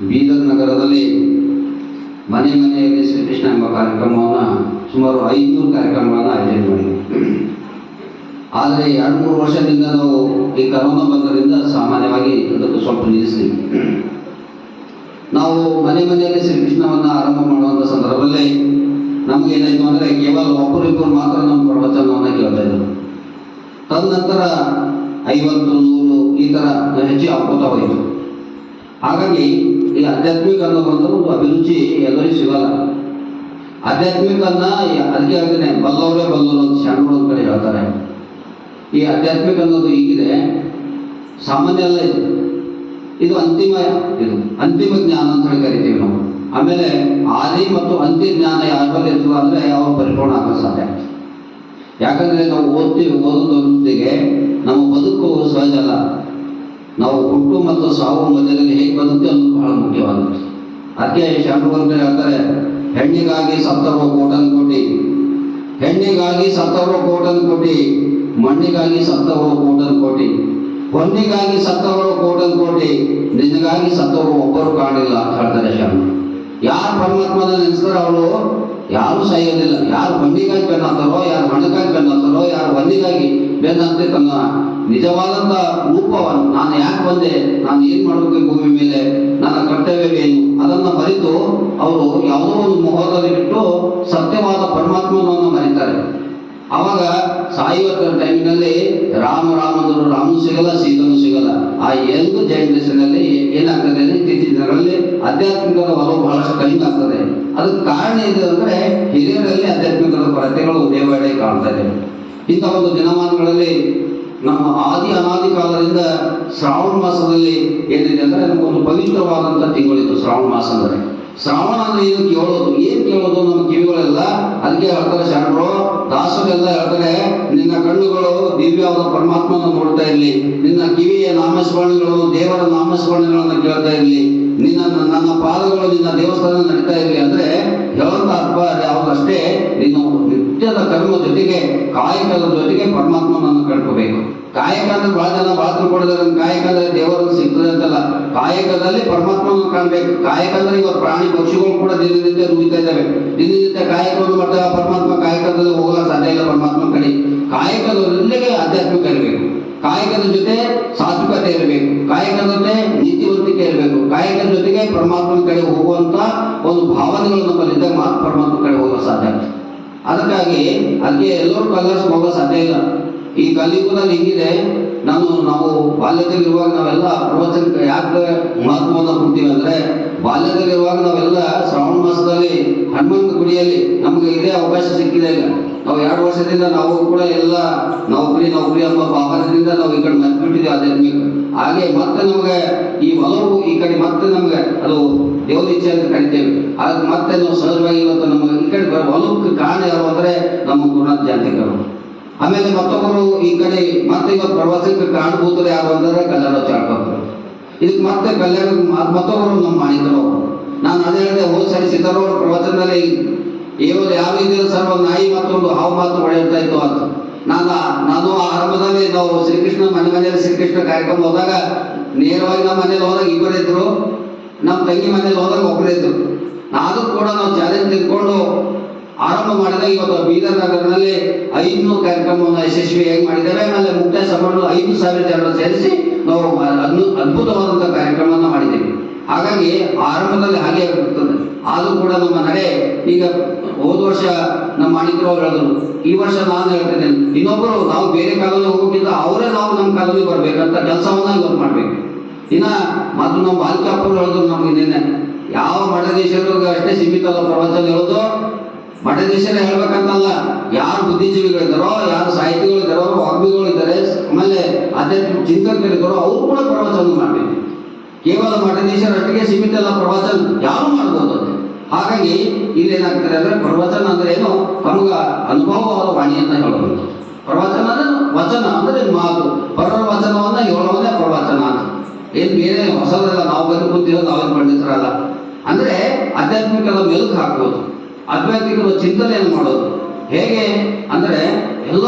ಬೀದರ್ ನಗರದಲ್ಲಿ ಮನೆ ಮನೆಯಲ್ಲಿ ಶ್ರೀಕೃಷ್ಣ ಎಂಬ ಕಾರ್ಯಕ್ರಮವನ್ನು ಸುಮಾರು ಐನೂರು ಕಾರ್ಯಕ್ರಮಗಳನ್ನು ಆಯೋಜನೆ ಮಾಡಿದ್ವಿ. ಆದರೆ ಎರಡು ಮೂರು ವರ್ಷದಿಂದ ನಾವು ಈ ಕರೋನಾ ಬಂದರಿಂದ ಸಾಮಾನ್ಯವಾಗಿ ಅದಕ್ಕೆ ಸ್ವಲ್ಪ ನಿಲ್ಲಿಸ್ತೀವಿ. ನಾವು ಮನೆ ಮನೆಯಲ್ಲಿ ಶ್ರೀಕೃಷ್ಣವನ್ನು ಆರಂಭ ಮಾಡುವಂಥ ಸಂದರ್ಭದಲ್ಲಿ ನಮಗೇನಾಯಿತು ಅಂದರೆ ಕೇವಲ ಒಬ್ಬರಿಬ್ಬರು ಮಾತ್ರ ನಮ್ಮ ಪ್ರವಚನವನ್ನು ಕೇಳ್ತಾ ಇದ್ದರು ತದನಂತರ ಐವತ್ತು, ನೂರು ಈ ಥರ ಹೆಚ್ಚು ಹೋಯಿತು ಹಾಗಾಗಿ ಈ ಆಧ್ಯಾತ್ಮಿಕ ಅನ್ನೋದು ಒಂದು ಅಭಿರುಚಿ ಎಲ್ಲರಿಗೂ ಸಿಗಲ್ಲ. ಆಧ್ಯಾತ್ಮಿಕ ಅನ್ನ ಅದಕ್ಕೆ ಹೇಳ್ತೇನೆ, ಬಲ್ಲವರೇ ಬಲ್ಲವರು ಅಂತ ಶಾಣರು ಅಂತ ಕಡೆ ಹೇಳ್ತಾರೆ. ಈ ಆಧ್ಯಾತ್ಮಿಕ ಅನ್ನೋದು ಈಗಿದೆ ಸಾಮಾನ್ಯ ಅಲ್ಲ ಇದು. ಇದು ಅಂತಿಮ ಇದು, ಅಂತಿಮ ಜ್ಞಾನ ಅಂತ ಹೇಳಿ ಕರಿತೀವಿ ನಾವು. ಆಮೇಲೆ ಆದಿ ಮತ್ತು ಅಂತಿಮ ಜ್ಞಾನ ಯಾರಲ್ಲಿ ಇರ್ತದೆ ಅಂದರೆ ಯಾವ ಪರಿಪೂರ್ಣ ಆಗೋ ಸಾಧ್ಯ. ಯಾಕಂದ್ರೆ ನಾವು ಓದ್ತೀವಿ ಓದೋದೊಂದಿಗೆ ನಾವು ಹುಟ್ಟು ಮತ್ತು ಸಾವು ಮಧ್ಯದಲ್ಲಿ ಹೇಗೆ ಬದುಕ್ತೀವಿ ಅನ್ನೋದು ಬಹಳ ಮುಖ್ಯವಾದದ್ದು ಅದಕ್ಕೆ ಅಂತ ಹೇಳ್ತಾರೆ, ಹೆಣ್ಣಿಗಾಗಿ ಸತ್ತವರು ಕೋಟನ್ ಕೋಟಿ ಹೆಣ್ಣಿಗಾಗಿ ಸತ್ತವರು ಕೋಟನ್ ಕೋಟಿ ಮಣ್ಣಿಗಾಗಿ ಸತ್ತವರು ಕೋಟನ್ ಕೋಟಿ ಹೊನ್ನಿಗಾಗಿ ಸತ್ತವರು ಕೋಟನ್ ಕೋಟಿ ನಿನಗಾಗಿ ಸತ್ತವರು ಒಬ್ಬರು ಕಾಣಿಲ್ಲ ಅಂತ ಹೇಳ್ತಾರೆ ಶರಣರು ಯಾರು ಪರಮಾತ್ಮನ ನೆನೆಸ್ತಾರೋ ಅವರು ಯಾರು ಸಾಯೋದಿಲ್ಲ ಯಾರು ಹೊನ್ನಿಗಾಗಿ ಬೆನ್ನತ್ತಾರೋ ಯಾರು ಮಣ್ಣಗಾಗಿ ಬೆನ್ನತ್ತಾರೋ ಯಾರು ಹೊನ್ನಿಗಾಗಿ ಬೆನ್ನಂತೆ ತನ್ನ ನಿಜವಾದಂತ ರೂಪವನ್ನು ನಾನು ಯಾಕೆ ಬಂದೆ, ನಾನು ಏನ್ ಮಾಡಬೇಕು ಭೂಮಿ ಮೇಲೆ, ನನ್ನ ಕರ್ತವ್ಯವೇನು ಅದನ್ನ ಮರೆತು ಅವರು ಯಾವುದೋ ಒಂದು ಮೊಹದಲ್ಲಿ ಬಿಟ್ಟು ಸತ್ಯವಾದ ಪರಮಾತ್ಮನನ್ನು ಮರೀತಾರೆ. ಅವಾಗ ಸಾಯುವ ಟೈಮಿನಲ್ಲಿ ರಾಮ ರಾಮಂದರು ರಾಮನು ಸಿಗಲ್ಲ, ಸೀತನು ಸಿಗಲ್ಲ. ಆ ಎರಡು ಜನರೇಷನಲ್ಲಿ ಏನಾಗ್ತದೆ ಇತ್ತೀಚಿನ ದಿನಗಳಲ್ಲಿ ಆಧ್ಯಾತ್ಮಿಕದ ಒಲವು ಬಹಳಷ್ಟು ಕಡಿಮೆ ಆಗ್ತದೆ. ಅದಕ್ಕೆ ಕಾರಣ ಇದೆ ಅಂದ್ರೆ ಹಿರಿಯರಲ್ಲಿ ಆಧ್ಯಾತ್ಮಿಕದ ಕೊರತೆಗಳು ಕಾಣ್ತಾ ಇದೆ. ಇಂಥ ಒಂದು ದಿನಮಾನಗಳಲ್ಲಿ ನಮ್ಮ ಆದಿ ಅನಾದಿ ಕಾಲದಿಂದ ಶ್ರಾವಣ ಮಾಸದಲ್ಲಿ ಏನಿದೆ ಅಂದ್ರೆ ನಮಗೊಂದು ಪವಿತ್ರವಾದಂಥ ತಿಂಗಳಿತ್ತು ಶ್ರಾವಣ ಮಾಸ ಅಂದ್ರೆ. ಶ್ರಾವಣ ಅಂದ್ರೆ ಏನು ಕೇಳೋದು? ಏನ್ ಕೇಳೋದು ನಮ್ಮ ಕಿವಿಗಳೆಲ್ಲ? ಅದಕ್ಕೆ ಹೇಳ್ತಾರೆ ಶರಣರು, ದಾಸರೆಲ್ಲ ಹೇಳ್ತಾರೆ, ನಿನ್ನ ಕಣ್ಣುಗಳು ದಿವ್ಯವಾದ ಪರಮಾತ್ಮನ ನೋಡ್ತಾ ಇರ್ಲಿ. ನಿನ್ನ ಕಿವಿಯ ನಾಮಸ್ಮರಣೆಗಳು ದೇವರ ನಾಮಸ್ಮರಣೆಗಳನ್ನು ಕೇಳ್ತಾ ಇರ್ಲಿ. ನಿನ್ನ ನನ್ನ ಪಾದಗಳು ನಿನ್ನ ದೇವಸ್ಥಾನ ನಡೀತಾ ಇರಲಿ ಅಂದ್ರೆ ನಿತ್ಯದ ಕರ್ಮ ಜೊತೆಗೆ ಕಾಯಕದ ಜೊತೆಗೆ ಪರಮಾತ್ಮನನ್ನು ಕಳ್ಕೋಬೇಕು. ಕಾಯಕ ಅಂದ್ರೆ ಬಹಳ ಜನ ಬಹಳ ತಿಳ್ಕೊಂಡಿದ್ದಾರೆ ಕಾಯಕ ಅಂದ್ರೆ ದೇವರನ್ನು ಸಿಗ್ತದೆ ಅಂತಲ್ಲ ಕಾಯಕದಲ್ಲಿ ಪರಮಾತ್ಮನ ಕಾಣ್ಬೇಕು. ಕಾಯಕ ಅಂದ್ರೆ ಪ್ರಾಣಿ ಪಕ್ಷಿಗಳು ಕೂಡ ದಿನನಿತ್ಯ ನುಡಿತಾ ಇದ್ದಾವೆ. ದಿನನಿತ್ಯ ಕಾಯಕವನ್ನು ಮಾಡ್ತಾ ಪರಮಾತ್ಮ ಕಾಯಕದಲ್ಲಿ ಹೋಗಲು ಸಾಧ್ಯ ಇಲ್ಲ ಪರಮಾತ್ಮ ಕಡೆ. ಕಾಯಕದೊಂದಿಗೆ ಆಧ್ಯಾತ್ಮಿಕ ಇರಬೇಕು. ಕಾಯಕದ ಜೊತೆ ಸಾತ್ವಿಕತೆ ಇರಬೇಕು. ಕಾಯಕದ ಜೊತೆ ನೀತಿವಂತಿಕೆ ಇರಬೇಕು. ಕಾಯಕದ ಜೊತೆಗೆ ಪರಮಾತ್ಮನ ಕಡೆ ಹೋಗುವಂತ ಒಂದು ಭಾವನೆಗಳು ನಮ್ಮಲ್ಲಿದ್ದಾಗ ಮಾತ್ರ ಪರಮಾತ್ಮ ಕಡೆ ಹೋಗಲು ಸಾಧ್ಯ. ಅದಕ್ಕಾಗಿ ಅಲ್ಲಿ ಎಲ್ಲರೂ ಕಲರ್ಸ್ ಹೋಗೋ ಸಾಧ್ಯ ಇಲ್ಲ. ಈ ಕಲಿಯುಗದಲ್ಲಿ ಹಿಂಗಿದೆ. ನಾನು, ನಾವು ಬಾಲ್ಯದಲ್ಲಿರುವಾಗ ನಾವೆಲ್ಲ ಪ್ರವಚನ ಯಾಕೆ ಮಹತ್ವವನ್ನು ಕೊಡ್ತೀವಿ ಅಂದ್ರೆ, ಬಾಲ್ಯದಲ್ಲಿರುವಾಗ ನಾವೆಲ್ಲ ಶ್ರಾವಣ ಮಾಸದಲ್ಲಿ ಹನುಮಂತ ಗುಡಿಯಲ್ಲಿ ನಮ್ಗೆ ಇದೇ ಅವಕಾಶ ಸಿಕ್ಕಿದೆ ಇಲ್ಲ ನಾವು ಎರಡು ವರ್ಷದಿಂದ ನಾವು ಕೂಡ ಎಲ್ಲ ನೌಕರಿ ನೌಕರಿ ಅನ್ನೋ ಭಾವನೆಯಿಂದ ನಾವು ಈ ಕಡೆ ಮತ್ಬಿಟ್ಟಿದ್ದೀವಿ ಆಧ್ಯಾತ್ಮಿಕ ಹಾಗೆ ಮತ್ತೆ ನಮಗೆ ಈ ಒಲವು ಈ ಕಡೆ ಮತ್ತೆ ನಮಗೆ ಅದು ದೇವರ ಇಚ್ಛೆ ಅಂತ ಕರಿತೇವೆ. ಆಗ ಮತ್ತೆ ನಾವು ಸಹಜವಾಗಿ ಇವತ್ತು ನಮಗೆ ಈ ಕಡೆ ಒಲವಕ್ಕೆ ಕಾರಣ ಯಾರು ಅಂದ್ರೆ ನಮ್ಮ ಗುರುನಾಥ ಜಾತಿಗಳು ಆಮೇಲೆ ಮತ್ತೊಬ್ಬರು ಈ ಕಡೆ ಮತ್ತೆ ಇವತ್ತು ಪ್ರವಾಸಕ್ಕೆ ಕಾಣಬಹುದ್ರೆ ಯಾರು ಅಂದ್ರೆ ಕಲ್ಯಾಣ ಚಾಳ್ಕೊತಾರೆ ಇದಕ್ಕೆ ಮತ್ತೆ ಕಲ್ಯಾಣ ಮತ್- ಮತ್ತೊಬ್ಬರು ನಮ್ಮ ಮಾಹಿತರು ನಾನು ಅದೇ ಹೇಳಿದೆ ಹೋದ್ ಸರಿ ಪ್ರವಚನದಲ್ಲಿ ಏನು ಯಾವ ಇದ್ದಿಲ್ಲ ಸರ್ ನಾಯಿ ಮತ್ತೊಂದು ಹಾವು ಮಾತು ಹೊಡೆಯುತ್ತಾ ಇತ್ತು ಅಂತ. ನಾನು ನಾನು ಆರಂಭದಲ್ಲಿ ನಾವು ಶ್ರೀಕೃಷ್ಣ ಮನೆ ಮನೆಯಲ್ಲಿ ಶ್ರೀಕೃಷ್ಣ ಕಾರ್ಯಕ್ರಮ ಹೋದಾಗ ನೇರವಾಗಿ ನಮ್ಮ ಮನೇಲಿ ಹೋದಾಗ ಇಬ್ಬರೇ ಇದ್ರು. ನಮ್ಮ ತಂಗಿ ಮನೇಲಿ ಹೋದಾಗ ಒಬ್ಬರೇ ಇದ್ರು. ನಾನು ಕೂಡ ನಾವು ಚಾಲೆಂಜ್ ತೆಗೆದುಕೊಂಡು ಆರಂಭ ಮಾಡಿದಾಗ ಇವತ್ತು ಬೀದರ್ ನಗರದಲ್ಲಿ ಐನೂರು ಕಾರ್ಯಕ್ರಮವನ್ನು ಯಶಸ್ವಿಯಾಗಿ ಮಾಡಿದ್ದೇವೆ. ಆಮೇಲೆ ಮುಕ್ತಾಯ ಸಮಾರಂಭ ಐದು ಸಾವಿರ ಜನರು ಸೇರಿಸಿ ನಾವು ಅದ್ಭು- ಅದ್ಭುತವಾದಂತಹ ಕಾರ್ಯಕ್ರಮವನ್ನು ಮಾಡಿದ್ದೇವೆ. ಹಾಗಾಗಿ ಆರಂಭದಲ್ಲಿ ಹಾಗೆ ಆಗುತ್ತದೆ ಆದರೂ ಕೂಡ ನಮ್ಮ ನಡೆ ಈಗ ಹೋದ ವರ್ಷ ನಮ್ಮ ಮಾಡಿದ್ರು ಹೇಳಿದ್ರು ಈ ವರ್ಷ ನಾನು ಹೇಳ್ತೇನೆ ಇನ್ನೊಬ್ಬರು ನಾವು ಬೇರೆ ಕಾಲದಲ್ಲಿ ಹೋಗೋಕ್ಕಿಂತ ಅವರೇ ನಾವು ನಮ್ಮ ಕಾಲದಲ್ಲಿ ಬರಬೇಕಂತ ಕೆಲಸವನ್ನ ಇವತ್ತು ಮಾಡ್ಬೇಕು. ಇನ್ನ ಮತ್ತು ನಾವು ಬಾಲ್ಕಪ್ಪರು ಹೇಳಿದ್ರು ನಮ್ಗೆ ನಿನ್ನೆ ಯಾವ ಮಠದೇಶರಿಗೆ ಅಷ್ಟೇ ಸೀಮಿತ ಅಲ್ಲ ಪ್ರವಚನ ಹೇಳೋದು? ಮಠದೇಶರೇ ಹೇಳ್ಬೇಕಂತಲ್ಲ, ಯಾರು ಬುದ್ಧಿಜೀವಿಗಳಿದ್ದಾರೋ, ಯಾರು ಸಾಹಿತಿಗಳಿದ್ದಾರೋ ವಾಗ್ಮಿಗಳಿದ್ದಾರೆ ಆಮೇಲೆ ಆಧ್ಯಾತ್ಮಿಕ ಚಿಂತಕರಿದ್ದಾರೋ, ಅವ್ರು ಕೂಡ ಪ್ರವಚನ ಮಾಡಬೇಕು. ಕೇವಲ ಮಠದೇಶರಷ್ಟಿಗೆ ಸೀಮಿತ ಅಲ್ಲ, ಪ್ರವಚನ ಯಾರು ಮಾಡ್ಬೋದು? ಹಾಗಾಗಿ ಇಲ್ಲಿ ಏನಾಗ್ತದೆ ಅಂದ್ರೆ ಪ್ರವಚನ ಅಂದ್ರೆ ತಮಗ ಅನುಭವವಾದ ವಾಣಿ ಅಂತ ಹೇಳೋದು ಪ್ರವಚನ ಅಂದ್ರೆ ಮಾತು. ಪರರ ವಚನವನ್ನ ಹೇಳೋದೇ ಪ್ರವಚನ ಏನ್ ಬೇರೆ ಹೊಸದಲ್ಲ ನಾವು ಬಂದು ಕೂತಿರೋ ಅವ್ರು ಪಂಡಿತರಲ್ಲ ಅಂದ್ರೆ ಆಧ್ಯಾತ್ಮಿಕದ ಮೆಲುಕು ಹಾಕೋದು ಆಧ್ಯಾತ್ಮಿಕದ ಚಿಂತನೆಯನ್ನು ಮಾಡೋದು. ಹೇಗೆ? ಅಂದ್ರೆ ಎಲ್ಲ